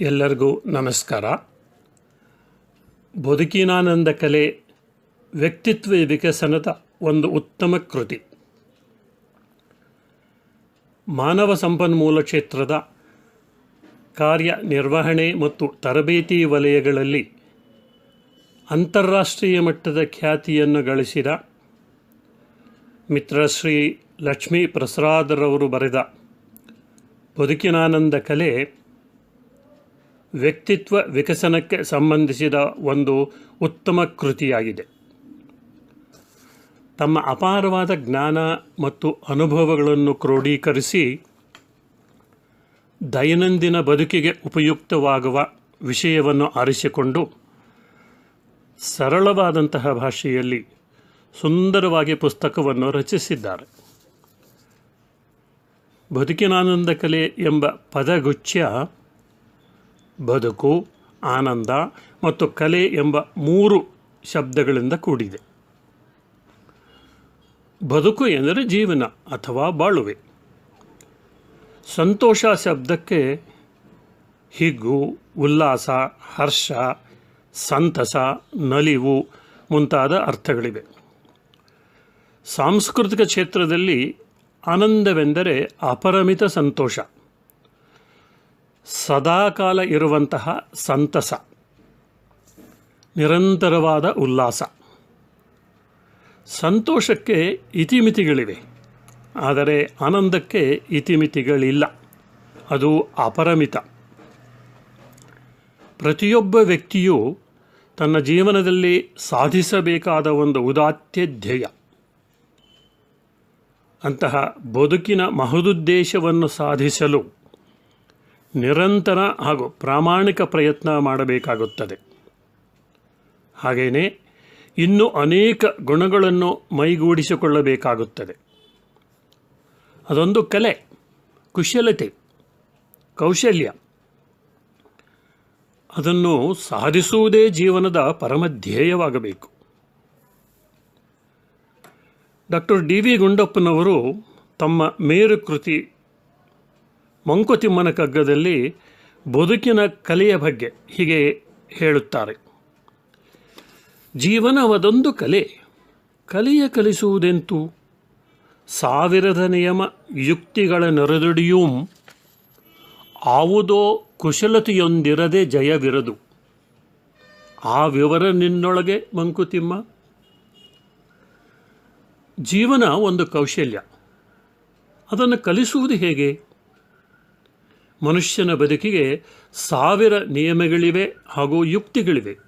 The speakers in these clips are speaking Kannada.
ಎಲ್ಲರಿಗೂ ನಮಸ್ಕಾರ. ಬದುಕಿನಾನಂದ ಕಲೆ ವ್ಯಕ್ತಿತ್ವ ವಿಕಸನದ ಒಂದು ಉತ್ತಮ ಕೃತಿ. ಮಾನವ ಸಂಪನ್ಮೂಲ ಕ್ಷೇತ್ರದ ಕಾರ್ಯನಿರ್ವಹಣೆ ಮತ್ತು ತರಬೇತಿ ವಲಯಗಳಲ್ಲಿ ಅಂತಾರಾಷ್ಟ್ರೀಯ ಮಟ್ಟದ ಖ್ಯಾತಿಯನ್ನು ಗಳಿಸಿದ ಮಿತ್ರಶ್ರೀ ಲಕ್ಷ್ಮೀ ಪ್ರಸಾದರವರು ಬರೆದ ಬದುಕಿನಾನಂದ ಕಲೆ ವ್ಯಕ್ತಿತ್ವ ವಿಕಸನಕ್ಕೆ ಸಂಬಂಧಿಸಿದ ಒಂದು ಉತ್ತಮ ಕೃತಿಯಾಗಿದೆ. ತಮ್ಮ ಅಪಾರವಾದ ಜ್ಞಾನ ಮತ್ತು ಅನುಭವಗಳನ್ನು ಕ್ರೋಢೀಕರಿಸಿ ದೈನಂದಿನ ಬದುಕಿಗೆ ಉಪಯುಕ್ತವಾಗುವ ವಿಷಯವನ್ನು ಆರಿಸಿಕೊಂಡು ಸರಳವಾದಂತಹ ಭಾಷೆಯಲ್ಲಿ ಸುಂದರವಾಗಿ ಪುಸ್ತಕವನ್ನು ರಚಿಸಿದ್ದಾರೆ. ಬದುಕಿನಾನಂದ ಕಲೆ ಎಂಬ ಪದಗುಚ್ಛ ಬದುಕು, ಆನಂದ ಮತ್ತು ಕಲೆ ಎಂಬ ಮೂರು ಶಬ್ದಗಳಿಂದ ಕೂಡಿದೆ. ಬದುಕು ಎಂದರೆ ಜೀವನ ಅಥವಾ ಬಾಳುವೆ. ಸಂತೋಷ ಶಬ್ದಕ್ಕೆ ಹಿಗ್ಗು, ಉಲ್ಲಾಸ, ಹರ್ಷ, ಸಂತಸ, ನಲಿವು ಮುಂತಾದ ಅರ್ಥಗಳಿವೆ. ಸಾಂಸ್ಕೃತಿಕ ಕ್ಷೇತ್ರದಲ್ಲಿ ಆನಂದವೆಂದರೆ ಅಪರಿಮಿತ ಸಂತೋಷ. ಸದಾಕಾಲ ಇರುವಂತಹ ಸಂತಸ, ನಿರಂತರವಾದ ಉಲ್ಲಾಸ. ಸಂತೋಷಕ್ಕೆ ಇತಿಮಿತಿಗಳಿವೆ, ಆದರೆ ಆನಂದಕ್ಕೆ ಇತಿಮಿತಿಗಳಿಲ್ಲ. ಅದು ಅಪರಮಿತ. ಪ್ರತಿಯೊಬ್ಬ ವ್ಯಕ್ತಿಯು ತನ್ನ ಜೀವನದಲ್ಲಿ ಸಾಧಿಸಬೇಕಾದ ಒಂದು ಉದಾತ್ಯ ಧ್ಯೇಯ. ಅಂತಹ ಬದುಕಿನ ಮಹದುದ್ದೇಶವನ್ನು ಸಾಧಿಸಲು ನಿರಂತರ ಹಾಗೂ ಪ್ರಾಮಾಣಿಕ ಪ್ರಯತ್ನ ಮಾಡಬೇಕಾಗುತ್ತದೆ. ಹಾಗೆಯೇ ಇನ್ನೂ ಅನೇಕ ಗುಣಗಳನ್ನು ಮೈಗೂಡಿಸಿಕೊಳ್ಳಬೇಕಾಗುತ್ತದೆ. ಅದೊಂದು ಕಲೆ, ಕುಶಲತೆ, ಕೌಶಲ್ಯ. ಅದನ್ನು ಸಾಧಿಸುವುದೇ ಜೀವನದ ಪರಮಧ್ಯೇಯವಾಗಬೇಕು ಡಾಕ್ಟರ್ ಡಿ ವಿ ಗುಂಡಪ್ಪನವರು ತಮ್ಮ ಮೇರು ಕೃತಿ ಮಂಕುತಿಮ್ಮನ ಕಗ್ಗದಲ್ಲಿ ಬದುಕಿನ ಕಲೆಯ ಬಗ್ಗೆ ಹೀಗೆ ಹೇಳುತ್ತಾರೆ. ಜೀವನವದೊಂದು ಕಲೆ, ಕಲೆಯ ಕಲಿಸುವುದೆಂತು? ಸಾವಿರದ ನಿಯಮ ಯುಕ್ತಿಗಳ ನೆರೆದುಡಿಯೂ. ಆವುದೋ ಕುಶಲತೆಯೊಂದಿರದೆ ಜಯವಿರದು. ಆ ವಿವರ ನಿನ್ನೊಳಗೆ ಮಂಕುತಿಮ್ಮ. ಜೀವನ ಒಂದು ಕೌಶಲ್ಯ. ಅದನ್ನು ಕಲಿಸುವುದು ಹೇಗೆ? ಮನುಷ್ಯನ ಬದುಕಿಗೆ ಸಾವಿರ ನಿಯಮಗಳಿವೆ ಹಾಗೂ ಯುಕ್ತಿಗಳಿವೆ.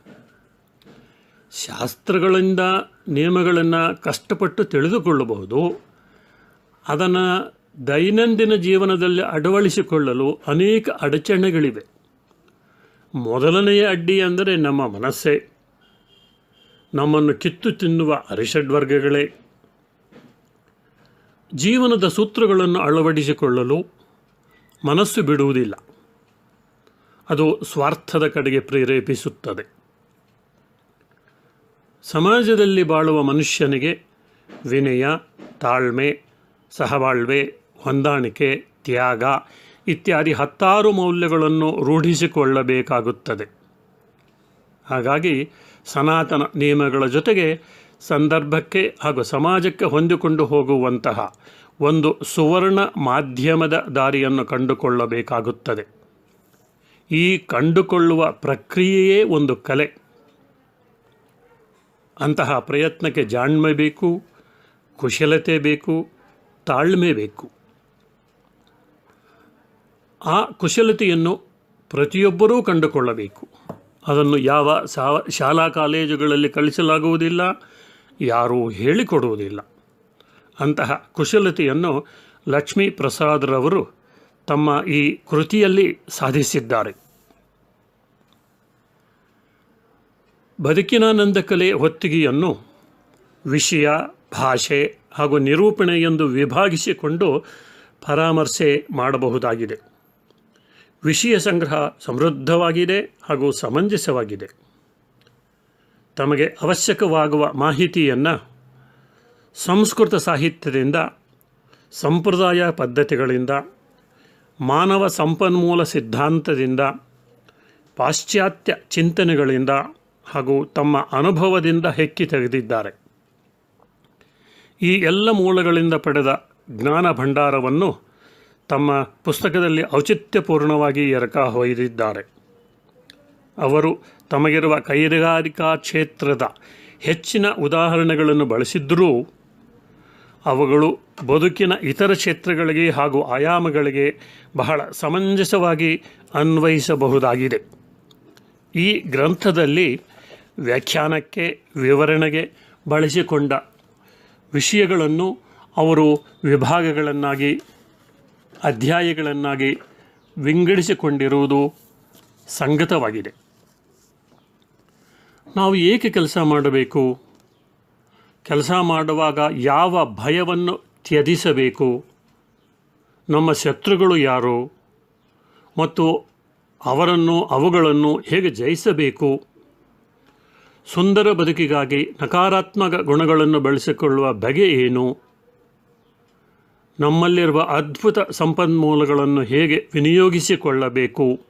ಶಾಸ್ತ್ರಗಳಿಂದ ನಿಯಮಗಳನ್ನು ಕಷ್ಟಪಟ್ಟು ತಿಳಿದುಕೊಳ್ಳಬಹುದು. ಅದನ್ನು ದೈನಂದಿನ ಜೀವನದಲ್ಲಿ ಅಳವಡಿಸಿಕೊಳ್ಳಲು ಅನೇಕ ಅಡಚಣೆಗಳಿವೆ. ಮೊದಲನೆಯ ಅಡ್ಡಿ ಅಂದರೆ ನಮ್ಮ ಮನಸ್ಸೇ. ನಮ್ಮನ್ನು ಕಿತ್ತು ತಿನ್ನುವ ಅರಿಷಡ್ವರ್ಗಗಳೇ ಜೀವನದ ಸೂತ್ರಗಳನ್ನು ಅಳವಡಿಸಿಕೊಳ್ಳಲು ಮನಸ್ಸು ಬಿಡುವುದಿಲ್ಲ. ಅದು ಸ್ವಾರ್ಥದ ಕಡೆಗೆ ಪ್ರೇರೇಪಿಸುತ್ತದೆ. ಸಮಾಜದಲ್ಲಿ ಬಾಳುವ ಮನುಷ್ಯನಿಗೆ ವಿನಯ, ತಾಳ್ಮೆ, ಸಹಬಾಳ್ವೆ, ಹೊಂದಾಣಿಕೆ, ತ್ಯಾಗ ಇತ್ಯಾದಿ ಹತ್ತಾರು ಮೌಲ್ಯಗಳನ್ನು ರೂಢಿಸಿಕೊಳ್ಳಬೇಕಾಗುತ್ತದೆ. ಹಾಗಾಗಿ ಸನಾತನ ನಿಯಮಗಳ ಜೊತೆಗೆ ಸಂದರ್ಭಕ್ಕೆ ಹಾಗೂ ಸಮಾಜಕ್ಕೆ ಹೊಂದಿಕೊಂಡು ಹೋಗುವಂತಹ ಒಂದು ಸುವರ್ಣ ಮಾಧ್ಯಮದ ದಾರಿಯನ್ನು ಕಂಡುಕೊಳ್ಳಬೇಕಾಗುತ್ತದೆ. ಈ ಕಂಡುಕೊಳ್ಳುವ ಪ್ರಕ್ರಿಯೆಯೇ ಒಂದು ಕಲೆ. ಅಂತಹ ಪ್ರಯತ್ನಕ್ಕೆ ಜಾಣ್ಮೆ ಬೇಕು, ಕುಶಲತೆ ಬೇಕು, ತಾಳ್ಮೆ ಬೇಕು. ಆ ಕುಶಲತೆಯನ್ನು ಪ್ರತಿಯೊಬ್ಬರೂ ಕಂಡುಕೊಳ್ಳಬೇಕು. ಅದನ್ನು ಯಾವ ಶಾಲಾ ಕಾಲೇಜುಗಳಲ್ಲಿ ಕಲಿಸಲಾಗುವುದಿಲ್ಲ ಯಾರೂ ಹೇಳಿಕೊಡುವುದಿಲ್ಲ. ಅಂತಹ ಕುಶಲತೆಯನ್ನು ಲಕ್ಷ್ಮೀ ಪ್ರಸಾದ್ರವರು ತಮ್ಮ ಈ ಕೃತಿಯಲ್ಲಿ ಸಾಧಿಸಿದ್ದಾರೆ. ಬದುಕಿನಾನಂದ ಕಲೆ ಹೊತ್ತಿಗೆಯನ್ನು ವಿಷಯ, ಭಾಷೆ ಹಾಗೂ ನಿರೂಪಣೆ ಎಂದು ವಿಭಾಗಿಸಿಕೊಂಡು ಪರಾಮರ್ಶೆ ಮಾಡಬಹುದಾಗಿದೆ. ವಿಷಯ ಸಂಗ್ರಹ ಸಮೃದ್ಧವಾಗಿದೆ ಹಾಗೂ ಸಮಂಜಸವಾಗಿದೆ. ತಮಗೆ ಅವಶ್ಯಕವಾಗುವ ಮಾಹಿತಿಯನ್ನು ಸಂಸ್ಕೃತ ಸಾಹಿತ್ಯದಿಂದ, ಸಂಪ್ರದಾಯ ಪದ್ಧತಿಗಳಿಂದ, ಮಾನವ ಸಂಪನ್ಮೂಲ ಸಿದ್ಧಾಂತದಿಂದ, ಪಾಶ್ಚಾತ್ಯ ಚಿಂತನೆಗಳಿಂದ ಹಾಗೂ ತಮ್ಮ ಅನುಭವದಿಂದ ಹೆಕ್ಕಿ ತೆಗೆದಿದ್ದಾರೆ. ಈ ಎಲ್ಲ ಮೂಲಗಳಿಂದ ಪಡೆದ ಜ್ಞಾನ ಭಂಡಾರವನ್ನು ತಮ್ಮ ಪುಸ್ತಕದಲ್ಲಿ ಔಚಿತ್ಯಪೂರ್ಣವಾಗಿ ಎರಕ ಹೊಯ್ದಿದ್ದಾರೆ. ಅವರು ತಮಗಿರುವ ಕೈಗಾರಿಕಾ ಕ್ಷೇತ್ರದ ಹೆಚ್ಚಿನ ಉದಾಹರಣೆಗಳನ್ನು ಬಳಸಿದ್ದರೂ ಅವುಗಳು ಬದುಕಿನ ಇತರ ಕ್ಷೇತ್ರಗಳಿಗೆ ಹಾಗೂ ಆಯಾಮಗಳಿಗೆ ಬಹಳ ಸಮಂಜಸವಾಗಿ ಅನ್ವಯಿಸಬಹುದಾಗಿದೆ. ಈ ಗ್ರಂಥದಲ್ಲಿ ವ್ಯಾಖ್ಯಾನಕ್ಕೆ, ವಿವರಣೆಗೆ ಬಳಸಿಕೊಂಡ ವಿಷಯಗಳನ್ನು ಅವರು ವಿಭಾಗಗಳನ್ನಾಗಿ, ಅಧ್ಯಾಯಗಳನ್ನಾಗಿ ವಿಂಗಡಿಸಿಕೊಂಡಿರುವುದು ಸಂಗತವಾಗಿದೆ. ನಾವು ಏಕೆ ಕೆಲಸ ಮಾಡಬೇಕು? ಕೆಲಸ ಮಾಡುವಾಗ ಯಾವ ಭಯವನ್ನು ತ್ಯಜಿಸಬೇಕು? ನಮ್ಮ ಶತ್ರುಗಳು ಯಾರು? ಮತ್ತು ಅವರನ್ನು, ಅವುಗಳನ್ನು ಹೇಗೆ ಜಯಿಸಬೇಕು? ಸುಂದರ ಬದುಕಿಗಾಗಿ ನಕಾರಾತ್ಮಕ ಗುಣಗಳನ್ನು ಬೆಳೆಸಿಕೊಳ್ಳುವ ಬಗೆ ಏನು? ನಮ್ಮಲ್ಲಿರುವ ಅದ್ಭುತ ಸಂಪನ್ಮೂಲಗಳನ್ನು ಹೇಗೆ ವಿನಿಯೋಗಿಸಿಕೊಳ್ಳಬೇಕು?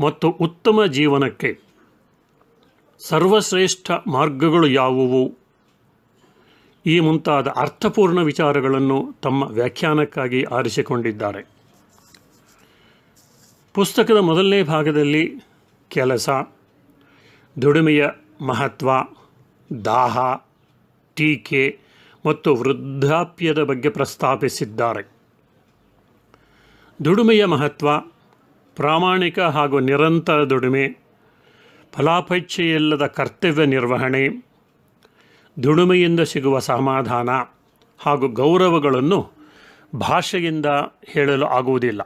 ಮತ್ತು ಉತ್ತಮ ಜೀವನಕ್ಕೆ ಸರ್ವಶ್ರೇಷ್ಠ ಮಾರ್ಗಗಳು ಯಾವುವು? ಈ ಮುಂತಾದ ಅರ್ಥಪೂರ್ಣ ವಿಚಾರಗಳನ್ನು ತಮ್ಮ ವ್ಯಾಖ್ಯಾನಕ್ಕಾಗಿ ಆರಿಸಿಕೊಂಡಿದ್ದಾರೆ. ಪುಸ್ತಕದ ಮೊದಲನೇ ಭಾಗದಲ್ಲಿ ಕೆಲಸ, ದುಡಿಮೆಯ ಮಹತ್ವ, ದಾಹ, ಟೀಕೆ ಮತ್ತು ವೃದ್ಧಾಪ್ಯದ ಬಗ್ಗೆ ಪ್ರಸ್ತಾಪಿಸಿದ್ದಾರೆ. ದುಡಿಮೆಯ ಮಹತ್ವ, ಪ್ರಾಮಾಣಿಕ ಹಾಗೂ ನಿರಂತರ ದುಡಿಮೆ ಫಲಾಪೇಕ್ಷೆಯಿಲ್ಲದ ಕರ್ತವ್ಯ ನಿರ್ವಹಣೆ ದುಡಿಮೆಯಿಂದ ಸಿಗುವ ಸಮಾಧಾನ ಹಾಗೂ ಗೌರವಗಳನ್ನು ಭಾಷೆಯಿಂದ ಹೇಳಲು ಆಗುವುದಿಲ್ಲ.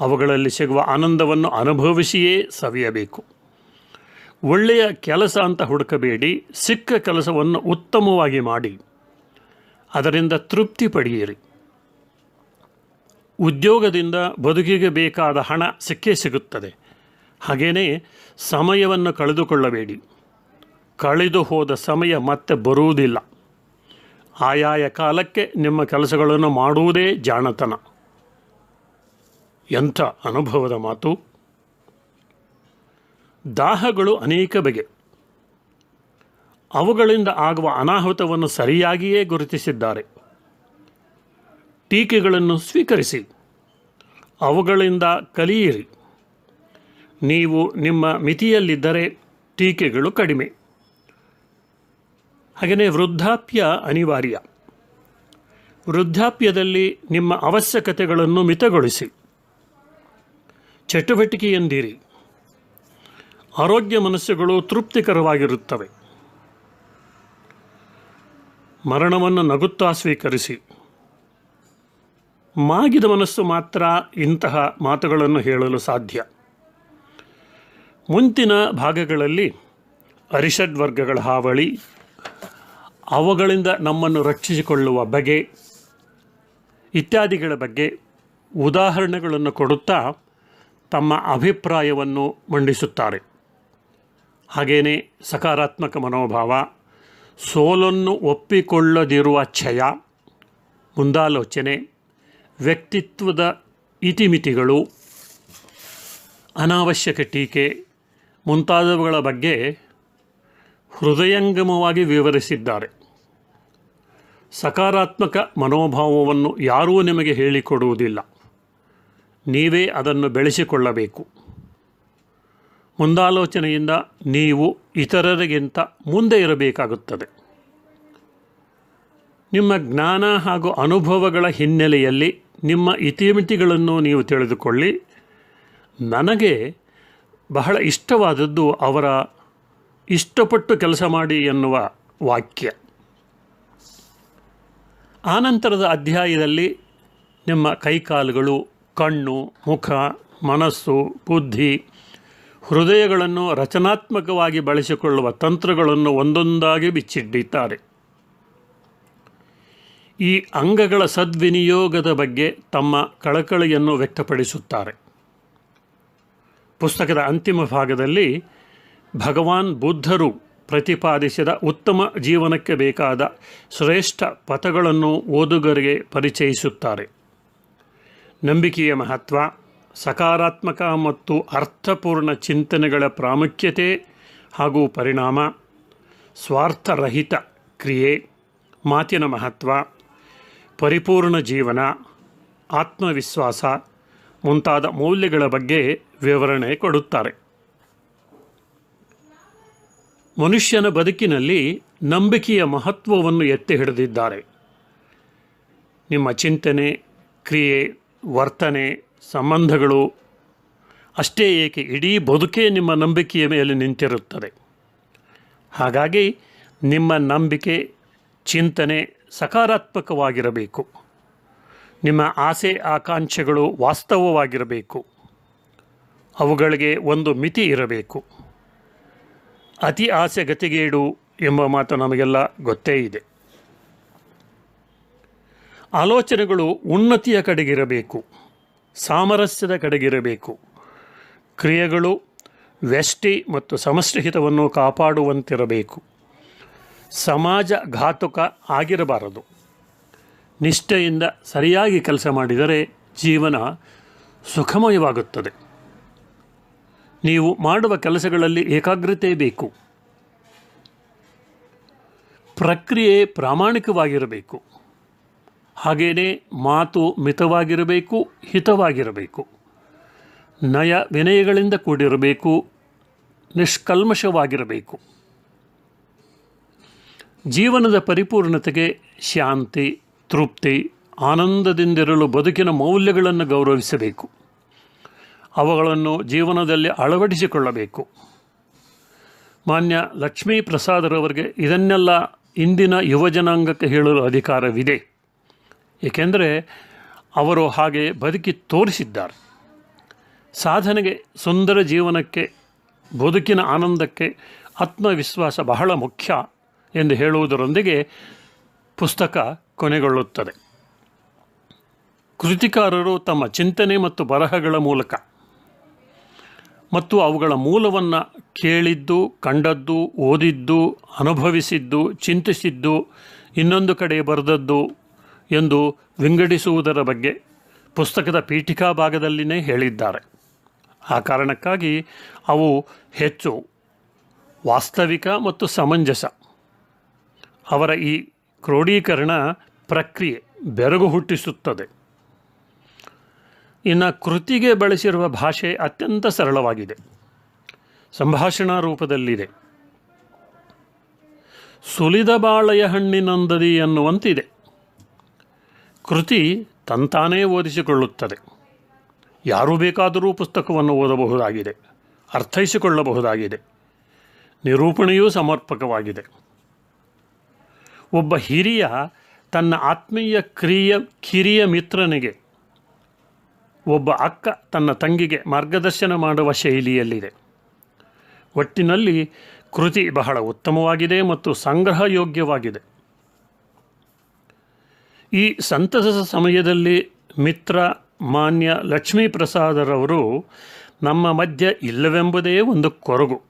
ಅವುಗಳಲ್ಲಿ ಸಿಗುವ ಆನಂದವನ್ನು ಅನುಭವಿಸಿಯೇ ಸವಿಯಬೇಕು. ಒಳ್ಳೆಯ ಕೆಲಸ ಅಂತ ಹುಡುಕಬೇಡಿ, ಸಿಕ್ಕ ಕೆಲಸವನ್ನು ಉತ್ತಮವಾಗಿ ಮಾಡಿ, ಅದರಿಂದ ತೃಪ್ತಿ ಪಡೆಯಿರಿ. ಉದ್ಯೋಗದಿಂದ ಬದುಕಿಗೆ ಬೇಕಾದ ಹಣ ಸಿಕ್ಕೇ ಸಿಗುತ್ತದೆ. ಹಾಗೆಯೇ ಸಮಯವನ್ನು ಕಳೆದುಕೊಳ್ಳಬೇಡಿ. ಕಳೆದು ಹೋದ ಸಮಯ ಮತ್ತೆ ಬರುವುದಿಲ್ಲ. ಆಯಾಯ ಕಾಲಕ್ಕೆ ನಿಮ್ಮ ಕೆಲಸಗಳನ್ನು ಮಾಡುವುದೇ ಜಾಣತನ. ಎಂಥ ಅನುಭವದ ಮಾತು. ದಾಹಗಳು ಅನೇಕ ಬಗೆ. ಅವುಗಳಿಂದ ಆಗುವ ಅನಾಹುತವನ್ನು ಸರಿಯಾಗಿಯೇ ಗುರುತಿಸಿದ್ದಾರೆ. ಟೀಕೆಗಳನ್ನು ಸ್ವೀಕರಿಸಿ. ಅವುಗಳಿಂದ ಕಲಿಯಿರಿ. ನೀವು ನಿಮ್ಮ ಮಿತಿಯಲ್ಲಿದ್ದರೆ ಟೀಕೆಗಳು ಕಡಿಮೆ. ಹಾಗೆಯೇ ವೃದ್ಧಾಪ್ಯ ಅನಿವಾರ್ಯ. ವೃದ್ಧಾಪ್ಯದಲ್ಲಿ ನಿಮ್ಮ ಅವಶ್ಯಕತೆಗಳನ್ನು ಮಿತಗೊಳಿಸಿ. ಚಟುವಟಿಕೆಯೆಂದಿರಿ. ಆರೋಗ್ಯ ಮನಸ್ಸುಗಳು ತೃಪ್ತಿಕರವಾಗಿರುತ್ತವೆ. ಮರಣವನ್ನು ನಗುತ್ತಾ ಸ್ವೀಕರಿಸಿ. ಮಾಗಿದ ಮನಸ್ಸು ಮಾತ್ರ ಇಂತಹ ಮಾತುಗಳನ್ನು ಹೇಳಲು ಸಾಧ್ಯ. ಮುಂತಿನ ಭಾಗಗಳಲ್ಲಿ ಅರಿಷಡ್ ವರ್ಗಗಳ ಹಾವಳಿ, ಅವುಗಳಿಂದ ನಮ್ಮನ್ನು ರಕ್ಷಿಸಿಕೊಳ್ಳುವ ಬಗೆ ಇತ್ಯಾದಿಗಳ ಬಗ್ಗೆ ಉದಾಹರಣೆಗಳನ್ನು ಕೊಡುತ್ತಾ ತಮ್ಮ ಅಭಿಪ್ರಾಯವನ್ನು ಮಂಡಿಸುತ್ತಾರೆ. ಹಾಗೆಯೇ ಸಕಾರಾತ್ಮಕ ಮನೋಭಾವ, ಸೋಲನ್ನು ಒಪ್ಪಿಕೊಳ್ಳದಿರುವ ಛಯ, ಮುಂದಾಲೋಚನೆ, ವ್ಯಕ್ತಿತ್ವದ ಇತಿಮಿತಿಗಳು, ಅನಾವಶ್ಯಕ ಟೀಕೆ ಮುಂತಾದವುಗಳ ಬಗ್ಗೆ ಹೃದಯಂಗಮವಾಗಿ ವಿವರಿಸಿದ್ದಾರೆ. ಸಕಾರಾತ್ಮಕ ಮನೋಭಾವವನ್ನು ಯಾರೂ ನಿಮಗೆ ಹೇಳಿಕೊಡುವುದಿಲ್ಲ. ನೀವೇ ಅದನ್ನು ಬೆಳೆಸಿಕೊಳ್ಳಬೇಕು. ಮುಂದಾಲೋಚನೆಯಿಂದ ನೀವು ಇತರರಿಗಿಂತ ಮುಂದೆ ಇರಬೇಕಾಗುತ್ತದೆ. ನಿಮ್ಮ ಜ್ಞಾನ ಹಾಗೂ ಅನುಭವಗಳ ಹಿನ್ನೆಲೆಯಲ್ಲಿ ನಿಮ್ಮ ಇತಿಮಿತಿಗಳನ್ನು ನೀವು ತಿಳಿದುಕೊಳ್ಳಿ. ನನಗೆ ಬಹಳ ಇಷ್ಟವಾದದ್ದು ಅವರ ಇಷ್ಟಪಟ್ಟು ಕೆಲಸ ಮಾಡಿ ಎನ್ನುವ ವಾಕ್ಯ. ಆನಂತರದ ಅಧ್ಯಾಯದಲ್ಲಿ ನಿಮ್ಮ ಕೈಕಾಲುಗಳು, ಕಣ್ಣು, ಮುಖ, ಮನಸ್ಸು, ಬುದ್ಧಿ, ಹೃದಯಗಳನ್ನು ರಚನಾತ್ಮಕವಾಗಿ ಬಳಸಿಕೊಳ್ಳುವ ತಂತ್ರಗಳನ್ನು ಒಂದೊಂದಾಗಿ ಬಿಚ್ಚಿಟ್ಟಿದ್ದಾರೆ. ಈ ಅಂಗಗಳ ಸದ್ವಿನಿಯೋಗದ ಬಗ್ಗೆ ತಮ್ಮ ಕಳಕಳಿಯನ್ನು ವ್ಯಕ್ತಪಡಿಸುತ್ತಾರೆ. ಪುಸ್ತಕದ ಅಂತಿಮ ಭಾಗದಲ್ಲಿ ಭಗವಾನ್ ಬುದ್ಧರು ಪ್ರತಿಪಾದಿಸಿದ ಉತ್ತಮ ಜೀವನಕ್ಕೆ ಬೇಕಾದ ಶ್ರೇಷ್ಠ ಪಥಗಳನ್ನು ಓದುಗರಿಗೆ ಪರಿಚಯಿಸುತ್ತಾರೆ. ನಂಬಿಕೆಯ ಮಹತ್ವ, ಸಕಾರಾತ್ಮಕ ಮತ್ತು ಅರ್ಥಪೂರ್ಣ ಚಿಂತನೆಗಳ ಪ್ರಾಮುಖ್ಯತೆ ಹಾಗೂ ಪರಿಣಾಮ, ಸ್ವಾರ್ಥರಹಿತ ಕ್ರಿಯೆ, ಮಾತಿನ ಮಹತ್ವ, ಪರಿಪೂರ್ಣ ಜೀವನ, ಆತ್ಮವಿಶ್ವಾಸ ಮುಂತಾದ ಮೌಲ್ಯಗಳ ಬಗ್ಗೆ ವಿವರಣೆ ಕೊಡುತ್ತಾರೆ. ಮನುಷ್ಯನ ಬದುಕಿನಲ್ಲಿ ನಂಬಿಕೆಯ ಮಹತ್ವವನ್ನು ಎತ್ತಿ ಹಿಡಿದಿದ್ದಾರೆ. ನಿಮ್ಮ ಚಿಂತನೆ, ಕ್ರಿಯೆ, ವರ್ತನೆ, ಸಂಬಂಧಗಳು ಅಷ್ಟೇ ಏಕೆ ಇಡೀ ಬದುಕೇ ನಿಮ್ಮ ನಂಬಿಕೆಯ ಮೇಲೆ ನಿಂತಿರುತ್ತದೆ. ಹಾಗಾಗಿ ನಿಮ್ಮ ನಂಬಿಕೆ, ಚಿಂತನೆ ಸಕಾರಾತ್ಮಕವಾಗಿರಬೇಕು. ನಿಮ್ಮ ಆಸೆ, ಆಕಾಂಕ್ಷೆಗಳು ವಾಸ್ತವವಾಗಿರಬೇಕು. ಅವುಗಳಿಗೆ ಒಂದು ಮಿತಿ ಇರಬೇಕು. ಅತಿ ಆಸೆ ಗತಿಗೇಡು ಎಂಬ ಮಾತು ನಮಗೆಲ್ಲ ಗೊತ್ತೇ ಇದೆ. ಆಲೋಚನೆಗಳು ಉನ್ನತಿಯ ಕಡೆಗಿರಬೇಕು, ಸಾಮರಸ್ಯದ ಕಡೆಗಿರಬೇಕು. ಕ್ರಿಯೆಗಳು ವ್ಯಷ್ಟಿ ಮತ್ತು ಸಮಷ್ಟಿ ಹಿತವನ್ನು ಕಾಪಾಡುವಂತಿರಬೇಕು. ಸಮಾಜ ಘಾತುಕ ಆಗಿರಬಾರದು. ನಿಷ್ಠೆಯಿಂದ ಸರಿಯಾಗಿ ಕೆಲಸ ಮಾಡಿದರೆ ಜೀವನ ಸುಖಮಯವಾಗುತ್ತದೆ. ನೀವು ಮಾಡುವ ಕೆಲಸಗಳಲ್ಲಿ ಏಕಾಗ್ರತೆ ಬೇಕು. ಪ್ರಕ್ರಿಯೆ ಪ್ರಾಮಾಣಿಕವಾಗಿರಬೇಕು. ಹಾಗೆಯೇ ಮಾತು ಮಿತವಾಗಿರಬೇಕು, ಹಿತವಾಗಿರಬೇಕು. ನಯ ವಿನಯಗಳಿಂದ ಕೂಡಿರಬೇಕು, ನಿಷ್ಕಲ್ಮಶವಾಗಿರಬೇಕು. ಜೀವನದ ಪರಿಪೂರ್ಣತೆಗೆ ಶಾಂತಿ, ತೃಪ್ತಿ, ಆನಂದದಿಂದಿರಲು ಬದುಕಿನ ಮೌಲ್ಯಗಳನ್ನು ಗೌರವಿಸಬೇಕು. ಅವುಗಳನ್ನು ಜೀವನದಲ್ಲಿ ಅಳವಡಿಸಿಕೊಳ್ಳಬೇಕು. ಮಾನ್ಯ ಲಕ್ಷ್ಮೀ ಪ್ರಸಾದರವರಿಗೆ ಇದನ್ನೆಲ್ಲ ಇಂದಿನ ಯುವಜನಾಂಗಕ್ಕೆ ಹೇಳಲು ಅಧಿಕಾರವಿದೆ. ಏಕೆಂದರೆ ಅವರು ಹಾಗೆ ಬದುಕಿ ತೋರಿಸಿದ್ದಾರೆ. ಸಾಧನೆಗೆ, ಸುಂದರ ಜೀವನಕ್ಕೆ, ಬದುಕಿನ ಆನಂದಕ್ಕೆ ಆತ್ಮವಿಶ್ವಾಸ ಬಹಳ ಮುಖ್ಯ ಎಂದು ಹೇಳುವುದರೊಂದಿಗೆ ಪುಸ್ತಕ ಕೊನೆಗೊಳ್ಳುತ್ತದೆ. ಕೃತಿಕಾರರು ತಮ್ಮ ಚಿಂತನೆ ಮತ್ತು ಬರಹಗಳ ಮೂಲಕ ಮತ್ತು ಅವುಗಳ ಮೂಲವನ್ನು ಕೇಳಿದ್ದು, ಕಂಡದ್ದು, ಓದಿದ್ದು, ಅನುಭವಿಸಿದ್ದು, ಚಿಂತಿಸಿದ್ದು, ಇನ್ನೊಂದು ಕಡೆ ಬರೆದದ್ದು ಎಂದು ವಿಂಗಡಿಸುವುದರ ಬಗ್ಗೆ ಪುಸ್ತಕದ ಪೀಠಿಕಾ ಭಾಗದಲ್ಲಿನೇ ಹೇಳಿದ್ದಾರೆ. ಆ ಕಾರಣಕ್ಕಾಗಿ ಅವು ಹೆಚ್ಚು ವಾಸ್ತವಿಕ ಮತ್ತು ಸಮಂಜಸ. ಅವರ ಈ ಕ್ರೋಢೀಕರಣ ಪ್ರಕ್ರಿಯೆ ಬೆರಗು ಹುಟ್ಟಿಸುತ್ತದೆ. ಇನ್ನು ಕೃತಿಗೆ ಬಳಸಿರುವ ಭಾಷೆ ಅತ್ಯಂತ ಸರಳವಾಗಿದೆ. ಸಂಭಾಷಣಾ ರೂಪದಲ್ಲಿದೆ. ಸುಲಿದ ಬಾಳೆಯ ಹಣ್ಣಿನೊಂದದಿ ಎನ್ನುವಂತಿದೆ. ಕೃತಿ ತಂತಾನೇ ಓದಿಸಿಕೊಳ್ಳುತ್ತದೆ. ಯಾರು ಬೇಕಾದರೂ ಪುಸ್ತಕವನ್ನು ಓದಬಹುದಾಗಿದೆ, ಅರ್ಥೈಸಿಕೊಳ್ಳಬಹುದಾಗಿದೆ. ನಿರೂಪಣೆಯೂ ಸಮರ್ಪಕವಾಗಿದೆ. ಒಬ್ಬ ಹಿರಿಯ ತನ್ನ ಆತ್ಮೀಯ ಕ್ರಿಯ ಕಿರಿಯ ಮಿತ್ರನಿಗೆ ಒಬ್ಬ ಅಕ್ಕ ತನ್ನ ತಂಗಿಗೆ ಮಾರ್ಗದರ್ಶನ ಮಾಡುವ ಶೈಲಿಯಲ್ಲಿದೆ. ಒಟ್ಟಿನಲ್ಲಿ ಕೃತಿ ಬಹಳ ಉತ್ತಮವಾಗಿದೆ ಮತ್ತು ಸಂಗ್ರಹ ಯೋಗ್ಯವಾಗಿದೆ ಈ ಸಂತಸದ ಸಮಯದಲ್ಲಿ ಮಿತ್ರ, ಮಾನ್ಯ ಲಕ್ಷ್ಮೀ ಪ್ರಸಾದರವರು ನಮ್ಮ ಮಧ್ಯ ಇಲ್ಲವೆಂಬುದೇ ಒಂದು ಕೊರಗು.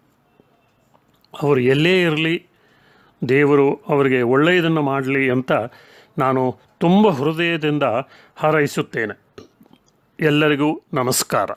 ಅವರು ಎಲ್ಲೇ ಇರಲಿ, ದೇವರು ಅವರಿಗೆ ಒಳ್ಳೆಯದನ್ನು ಮಾಡಲಿ ಅಂತ ನಾನು ತುಂಬ ಹೃದಯದಿಂದ ಹಾರೈಸುತ್ತೇನೆ. ಎಲ್ಲರಿಗೂ ನಮಸ್ಕಾರ.